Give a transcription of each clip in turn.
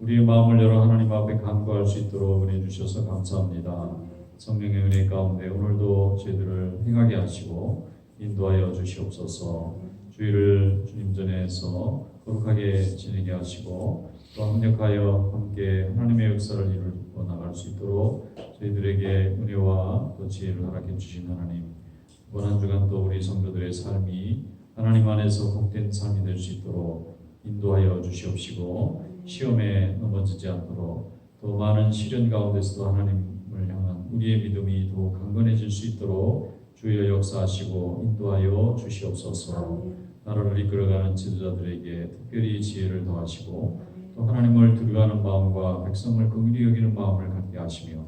우리의 마음을 열어 하나님 앞에 간구할 수 있도록 은혜 주셔서 감사합니다. 성령의 은혜 가운데 오늘도 저희들을 행하게 하시고 인도하여 주시옵소서. 주의를 주님 전에서 거룩하게 지내게 하시고 또 합력하여 함께 하나님의 역사를 이루어 나갈 수 있도록 저희들에게 은혜와 또 지혜를 허락해 주신 하나님 이번 한 주간 또 우리 성도들의 삶이 하나님 안에서 복된 삶이 될 수 있도록 인도하여 주시옵시고 시험에 넘어지지 않도록 또 많은 시련 가운데서도 하나님을 향한 우리의 믿음이 더욱 강건해질 수 있도록 주여 역사하시고 인도하여 주시옵소서. 나라를 이끌어가는 지도자들에게 특별히 지혜를 더하시고 또 하나님을 두려워하는 마음과 백성을 긍휼히 여기는 마음을 갖게 하시며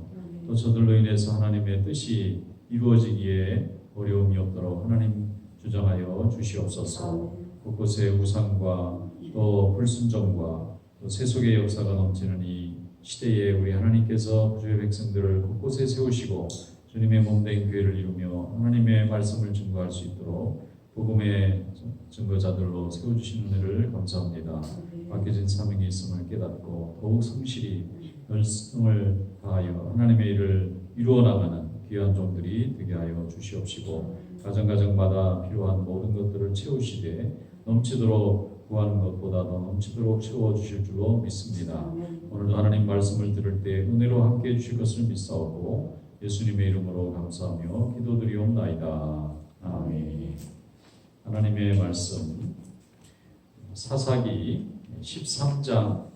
또 저들로 인해서 하나님의 뜻이 이루어지기에 어려움이 없도록 하나님 주장하여 주시옵소서. 곳곳에 우상과 또 불순종과 또 세속의 역사가 넘치는 이 시대에 우리 하나님께서 주의 백성들을 곳곳에 세우시고 주님의 몸된 교회를 이루며 하나님의 말씀을 증거할 수 있도록 복음의 증거자들로 세워주신 은혜를 감사합니다. 맡겨진 사명이 있음을 깨닫고 더욱 성실히 열성을 다하여 하나님의 일을 이루어 나가는 귀한 종들이 되게 하여 주시옵시고 가정 가정마다 필요한 모든 것들을 채우시되 넘치도록 구하는 것보다 더 넘치도록 채워 주실 줄로 믿습니다. 오늘도 하나님 말씀을 들을 때 은혜로 함께 해 주실 것을 믿사오고 예수님의 이름으로 감사하며 기도드리옵나이다. 아멘. 하나님의 말씀 사사기 13장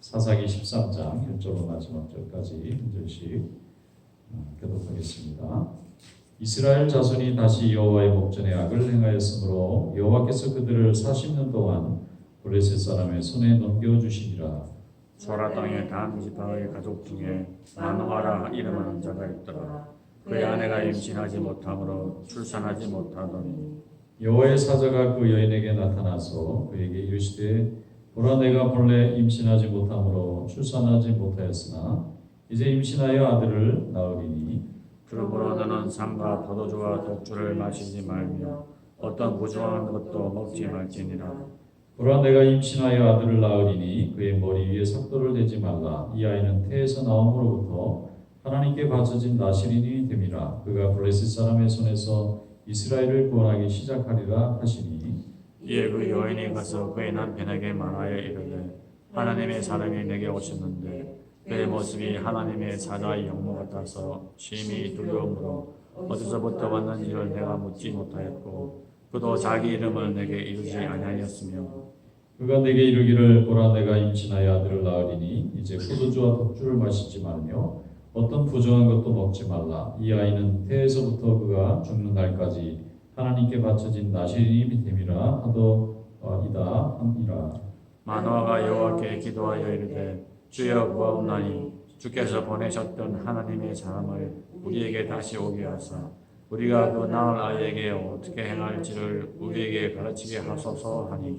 사사기 13장 1절로 마지막 절까지 한 절씩 어, 교독하겠습니다. 이스라엘 자손이 다시 여호와의 목전에 악을 행하였으므로 여호와께서 그들을 40년 동안 블레셋 사람의 손에 넘겨 주시니라. 소라 땅의 단 지파의 가족 중에 마노아라 이름하는 자가 있더라. 그의 아내가 임신하지 못하므로 출산하지 못하더니 여호와의 사자가 그 여인에게 나타나서 그에게 이르시되 보라 내가 본래 임신하지 못하므로 출산하지 못하였으나 이제 임신하여 아들을 낳으리니 그러므로 너는 삼가 포도주와 독주를 마시지 말며 어떤 부정한 것도 먹지 말지니라. 보라 내가 임신하여 아들을 낳으리니 그의 머리 위에 삭도를 대지 말라. 이 아이는 태에서 나옴으로부터 하나님께 바쳐진 나시린이 됨이라. 그가 블레셋 사람의 손에서 이스라엘을 구원하기 시작하리라 하시니. 이에 그 여인이 가서 그의 남편에게 말하여 이르되 하나님의 사람이 내게 오셨는데 그의 모습이 하나님의 사자의 영모 같아서 심히 두려움으로 어디서부터 왔는지를 내가 묻지 못하였고 그도 자기 이름을 내게 이루지 아니하였으며 그가 내게 이르기를 보라 내가 임신하여 아들을 낳으리니 이제 포도주와 독주를 마시지 말며 어떤 부정한 것도 먹지 말라. 이 아이는 태에서부터 그가 죽는 날까지 하나님께 바쳐진 나시린이 됨이라 하더이다 함이라. 마노아가 여호와께 기도하여 이르되 주여 구하옵나니 주께서 보내셨던 하나님의 사람을 우리에게 다시 오게 하사 우리가 그 낳을 아이에게 어떻게 행할지를 우리에게 가르치게 하소서 하니.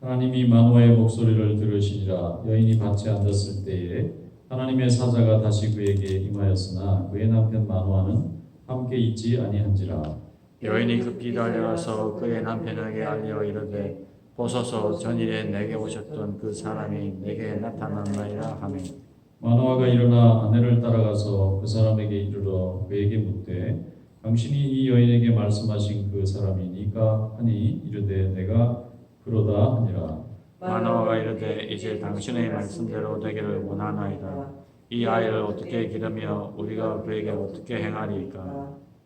하나님이 마노아의 목소리를 들으시니라 여인이 밭에 앉았을 때에 하나님의 사자가 다시 그에게 임하였으나 그의 남편 마노아는 함께 있지 아니한지라. 여인이 급히 달려가서 그의 남편에게 알려 이르되 보소서 전일에 내게 오셨던 그 사람이 내게 나타났나이다 하며 마노아가 일어나 아내를 따라가서 그 사람에게 이르러 그에게 묻되 당신이 이 여인에게 말씀하신 그 사람이니까 하니 이르되 내가 그러다 하니라. 마노아가 이르되 이제 당신의 말씀대로 되기를 원하나이다. 이 아이를 어떻게 기르며 우리가 그에게 어떻게 행하리이까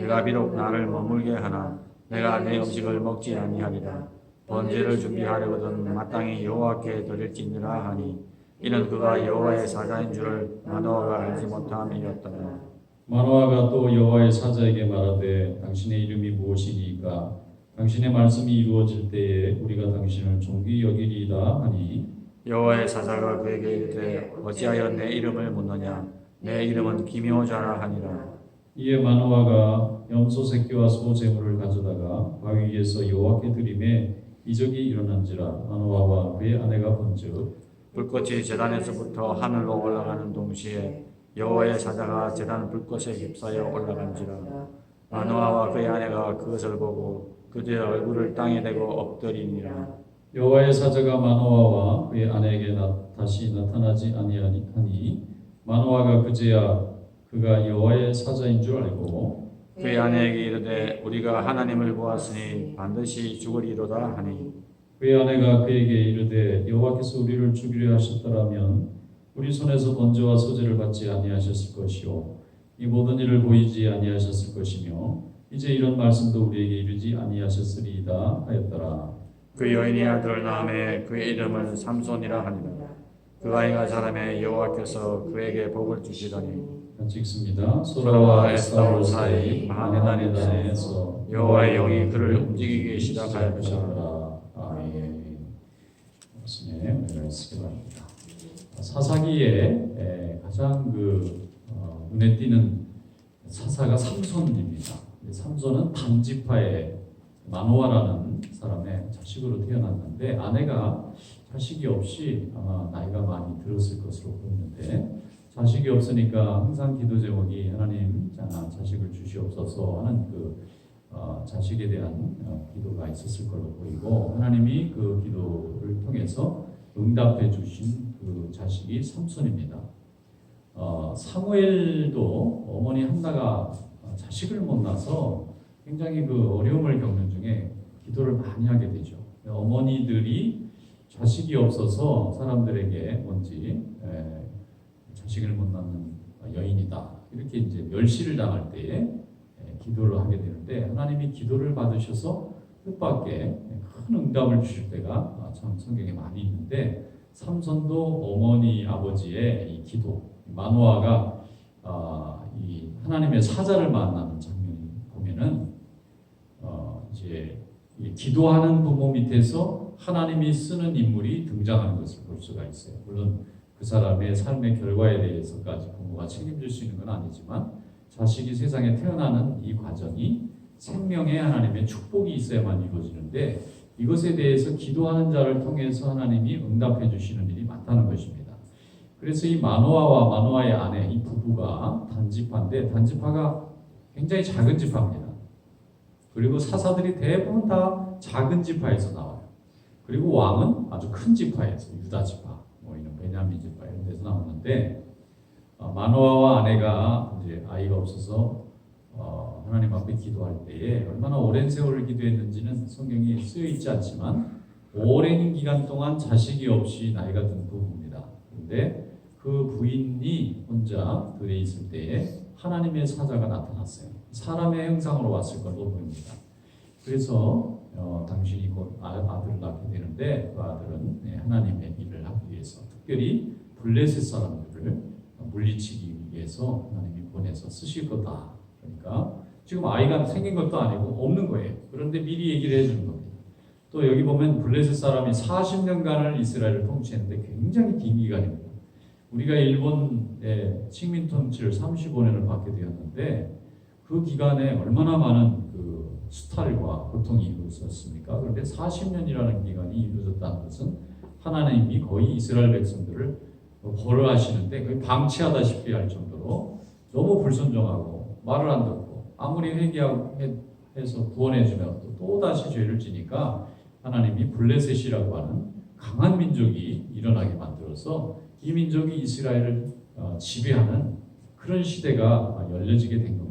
내가 비록 나를 머물게 하나 내가 내 음식을 먹지 아니하리라. 번제를 준비하려거든 마땅히 여호와께 드릴지니라 하니 이는 그가 여호와의 사자인 줄을 마노아가 알지 못함이었더라. 마노아가 또 여호와의 사자에게 말하되 당신의 이름이 무엇이니까? 당신의 말씀이 이루어질 때에 우리가 당신을 존귀 여기리이다 하니. 여호와의 사자가 그에게 이르되 어찌하여 내 이름을 묻느냐? 내 이름은 기묘자라 하니라 이에 마노아가 염소 새끼와 소 제물을 가져다가 바위 위에서 여호와께 드림에 이적이 일어난지라 마노아와 그의 아내가 본즉 불꽃이 제단에서부터 하늘로 올라가는 동시에 여호와의 사자가 제단 불꽃에 휩싸여 올라간지라. 마노아와 그의 아내가 그것을 보고 그들의 얼굴을 땅에 대고 엎드리니라. 여호와의 사자가 마노아와 그의 아내에게 나, 다시 나타나지 아니하니 하니 마노아가 그제야 그가 여호와의 사자인 줄 알고 그의 아내에게 이르되 우리가 하나님을 보았으니 반드시 죽으리로다 하니. 그의 아내가 그에게 이르되 여호와께서 우리를 죽이려 하셨더라면 우리 손에서 번제와 소제를 받지 아니하셨을 것이요 이 모든 일을 보이지 아니하셨을 것이며 이제 이런 말씀도 우리에게 이르지 아니하셨으리이다 하였더라. 그 여인이 아들을 낳음에 그의 이름을 삼손이라 하니라. 그 아이가 자라매 여호와께서 그에게 복을 주시더니 같이 읽습니다. 소라와 에스타올 사이 마하네단에 마하네단에서 단에서 여호와의 영이 그를 움직이기 시작하였더라 시작하였더라. 아멘. 말씀에 은혜를 쓰기 바랍니다. 사사기에 에, 가장 그 어, 눈에 띄는 사사가 삼손입니다. 이 삼손은 단지파의 마노아라는 사람의 자식으로 태어났는데 아내가 자식이 없이 아마 나이가 많이 들었을 것으로 보이는데 자식이 없으니까 항상 기도 제목이 하나님 자, 자식을 주시옵소서 하는 그 어, 자식에 대한 어, 기도가 있었을 걸로 보이고 하나님이 그 기도를 통해서 응답해 주신 그 자식이 삼손입니다. 어, 사무엘도 어머니 한나가 어, 자식을 못 낳아서 굉장히 그 어려움을 겪는 중에 기도를 많이 하게 되죠. 어머니들이 자식이 없어서 사람들에게 뭔지 에, 자식을 못 낳는 여인이다 이렇게 이제 멸시를 당할 때에 에, 기도를 하게 되는데 하나님이 기도를 받으셔서 뜻밖의 큰 응답을 주실 때가 참 성경에 많이 있는데 삼손도 어머니 아버지의 이 기도 마노아가 아, 이 하나님의 사자를 만나는 장면이 보면은 어, 이제 이 기도하는 부모 밑에서 하나님이 쓰는 인물이 등장하는 것을 볼 수가 있어요. 물론 그 사람의 삶의 결과에 대해서까지 부모가 책임질 수 있는 건 아니지만 자식이 세상에 태어나는 이 과정이 생명에 하나님의 축복이 있어야만 이루어지는데 이것에 대해서 기도하는 자를 통해서 하나님이 응답해 주시는 일이 많다는 것입니다. 그래서 이 마노아와 마노아의 아내 이 부부가 단지파인데 단지파가 굉장히 작은 지파입니다. 그리고 사사들이 대부분 다 작은 지파에서 나와요. 그리고 왕은 아주 큰 지파에서 유다 지파, 뭐 이런 베냐민 지파 이런 데서 나오는데 어, 마노아와 아내가 이제 아이가 없어서 어, 하나님 앞에 기도할 때에 얼마나 오랜 세월을 기도했는지는 성경이 쓰여 있지 않지만 오랜 기간 동안 자식이 없이 나이가 든 부부입니다. 그런데 그 부인이 혼자 들에 있을 때에 하나님의 사자가 나타났어요. 사람의 형상으로 왔을 걸로 보입니다. 그래서 어, 당신이 곧 아, 아들을 낳게 되는데 그 아들은 네, 하나님의 일을 하기 위해서 특별히 블레셋 사람들을 물리치기 위해서 하나님이 보내서 쓰실 거다. 그러니까 지금 아이가 생긴 것도 아니고 없는 거예요. 그런데 미리 얘기를 해주는 겁니다. 또 여기 보면 블레셋 사람이 40년간을 이스라엘을 통치했는데 굉장히 긴 기간입니다. 우리가 일본의 식민 통치를 35년을 받게 되었는데 그 기간에 얼마나 많은 그 수탈과 고통이 이루어졌습니까? 그런데 40년이라는 기간이 이루어졌다는 것은 하나님이 거의 이스라엘 백성들을 벌하시는데 거의 방치하다시피 할 정도로 너무 불순종하고 말을 안 듣고 아무리 회개하고 해- 해서 구원해주면 또, 또 다시 죄를 지니까 하나님이 블레셋이라고 하는 강한 민족이 일어나게 만들어서 이 민족이 이스라엘을 어, 지배하는 그런 시대가 열려지게 된 겁니다.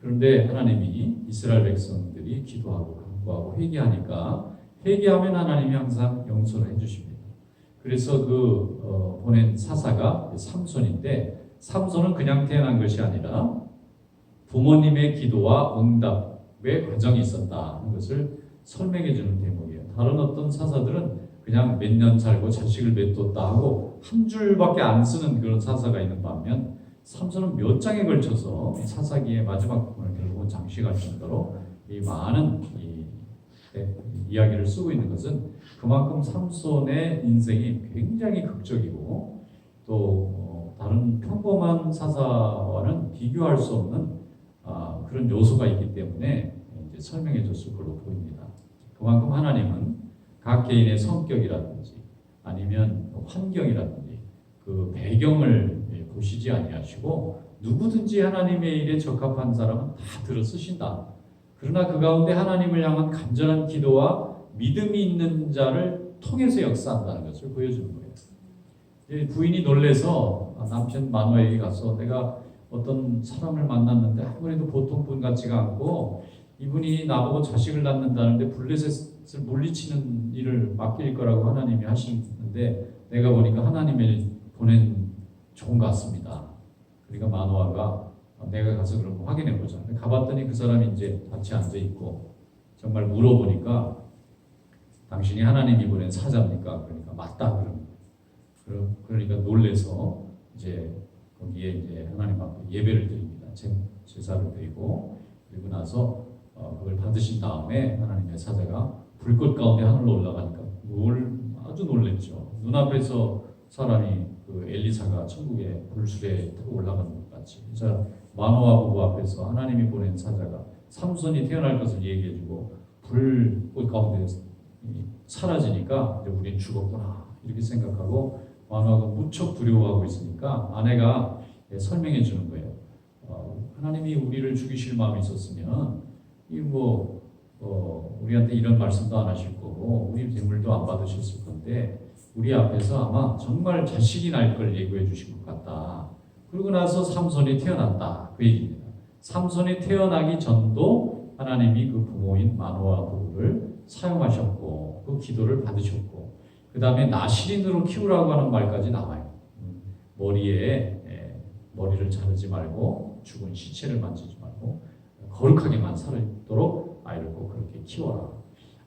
그런데 하나님이 이스라엘 백성들이 기도하고 간구하고 회개하니까 회개하면 하나님이 항상 용서를 해주십니다. 그래서 그 어, 보낸 사사가 삼손인데 삼손은 그냥 태어난 것이 아니라 부모님의 기도와 응답의 과정이 있었다는 것을 설명해 주는 대목이에요. 다른 어떤 사사들은 그냥 몇 년 살고 자식을 맺뒀다 하고 한 줄밖에 안 쓰는 그런 사사가 있는 반면 삼손은 몇 장에 걸쳐서 이 사사기의 마지막 부분을 결국은 장식할 정도로 이 많은 이 대- 이야기를 쓰고 있는 것은 그만큼 삼손의 인생이 굉장히 극적이고 또 어, 다른 평범한 사사와는 비교할 수 없는 아, 그런 요소가 있기 때문에 설명해 줬을 걸로 보입니다. 그만큼 하나님은 각 개인의 성격이라든지 아니면 환경이라든지 그 배경을 예, 보시지 아니하시고 누구든지 하나님의 일에 적합한 사람은 다 들어 쓰신다. 그러나 그 가운데 하나님을 향한 간절한 기도와 믿음이 있는 자를 통해서 역사한다는 것을 보여주는 거예요. 부인이 놀래서 아, 남편 마누에게 가서 내가 어떤 사람을 만났는데 아무래도 보통 분 같지가 않고 이분이 나보고 자식을 낳는다는데 블레셋을 물리치는 일을 맡길 거라고 하나님이 하시는데 내가 보니까 하나님이 보낸 종 같습니다. 그러니까 마노아가 내가 가서 그럼 확인해 보자. 가봤더니 그 사람이 이제 같이 앉아 있고 정말 물어보니까 당신이 하나님이 보낸 사자입니까? 그러니까 맞다 그러는 거예요. 그러니까 놀래서 이제 거기에 이제 하나님 앞에 예배를 드립니다. 제, 제사를 드리고 그리고 나서 어, 그걸 받으신 다음에 하나님의 사자가 불꽃 가운데 하늘로 올라가니까 뭘 아주 놀랬죠. 눈앞에서 사람이 그 엘리사가 천국의 불술에 타고 올라가는 것 같이. 자 마노아 부부 앞에서 하나님이 보낸 사자가 삼손이 태어날 것을 얘기해주고 불꽃 가운데 사라지니까 이제 우린 죽었구나 이렇게 생각하고 마노아가 무척 두려워하고 있으니까 아내가 예, 설명해 주는 거예요. 어, 하나님이 우리를 죽이실 마음이 있었으면 이뭐 어, 우리한테 이런 말씀도 안 하실 거고 우리 재물도 안 받으셨을 건데 우리 앞에서 아마 정말 자식이 날 걸 예고해 주신 것 같다. 그러고 나서 삼손이 태어났다 그 얘기입니다. 삼손이 태어나기 전도 하나님이 그 부모인 마노아 부부를 사용하셨고 그 기도를 받으셨고 그 다음에 나시린으로 키우라고 하는 말까지 나와요. 음, 머리에 에, 머리를 자르지 말고 죽은 시체를 만지지 말고 거룩하게만 살도록 아이를 꼭 그렇게 키워라.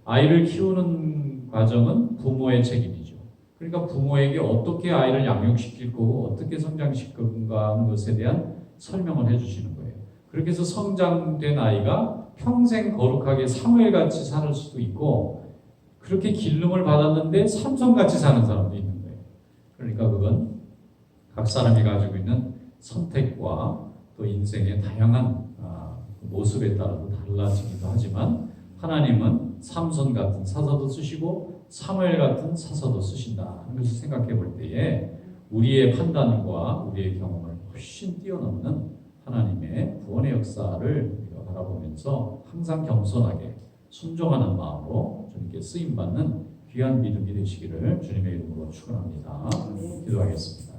아이를 키우는 과정은 부모의 책임이죠. 그러니까 부모에게 어떻게 아이를 양육시킬 거고 어떻게 성장시킬 건가 하는 것에 대한 설명을 해주시는 거예요. 그렇게 해서 성장된 아이가 평생 거룩하게 사무엘같이 살 수도 있고 그렇게 기름을 받았는데 삼성같이 사는 사람도 있는 거예요. 그러니까 그건 각 사람이 가지고 있는 선택과 또 인생의 다양한 아, 모습에 따라서 달라지기도 하지만 하나님은 삼손 같은 사사도 쓰시고 사무엘 같은 사사도 쓰신다 하는 것을 생각해 볼 때에 우리의 판단과 우리의 경험을 훨씬 뛰어넘는 하나님의 구원의 역사를 우리가 바라보면서 항상 겸손하게 순종하는 마음으로 주님께 쓰임 받는 귀한 믿음이 되시기를 주님의 이름으로 축원합니다. 기도하겠습니다.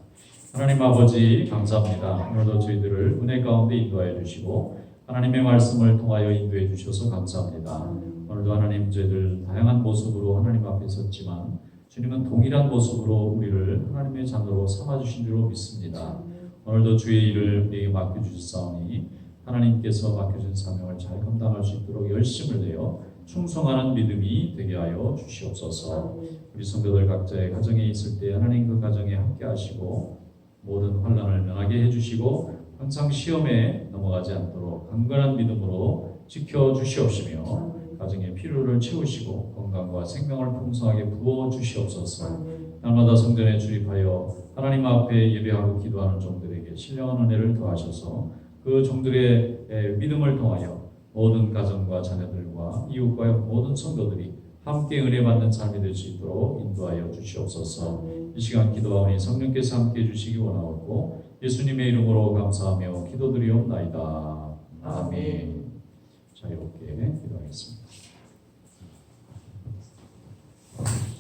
하나님 아버지 감사합니다. 오늘도 저희들을 은혜 가운데 인도하여 주시고 하나님의 말씀을 통하여 인도해 주셔서 감사합니다. 오늘도 하나님 저희들 다양한 모습으로 하나님 앞에 섰지만 주님은 동일한 모습으로 우리를 하나님의 자녀로 삼아 주신 줄로 믿습니다. 오늘도 주의 일을 우리에게 맡겨 주셨사오니 하나님께서 맡겨준 사명을 잘 감당할 수 있도록 열심을 내어 충성하는 믿음이 되게 하여 주시옵소서. 우리 성도들 각자의 가정에 있을 때 하나님 그 가정에 함께 하시고 모든 환란을 면하게 해주시고 항상 시험에 넘어가지 않도록 강건한 믿음으로 지켜 주시옵시며 가정의 필요를 채우시고 건강과 생명을 풍성하게 부어 주시옵소서. 날마다 성전에 출입하여 하나님 앞에 예배하고 기도하는 종들에게 신령한 은혜를 더하셔서 그 종들의 에, 믿음을 통하여 모든 가정과 자녀들과 이웃과 모든 성도들이 함께 은혜 받는 삶이 될 수 있도록 인도하여 주시옵소서. 이 시간 기도하오니 성령께서 함께 해주시기 원하옵고 예수님의 이름으로 감사하며 기도드리옵나이다. 아멘. 자유롭게 기도하겠습니다. Amen.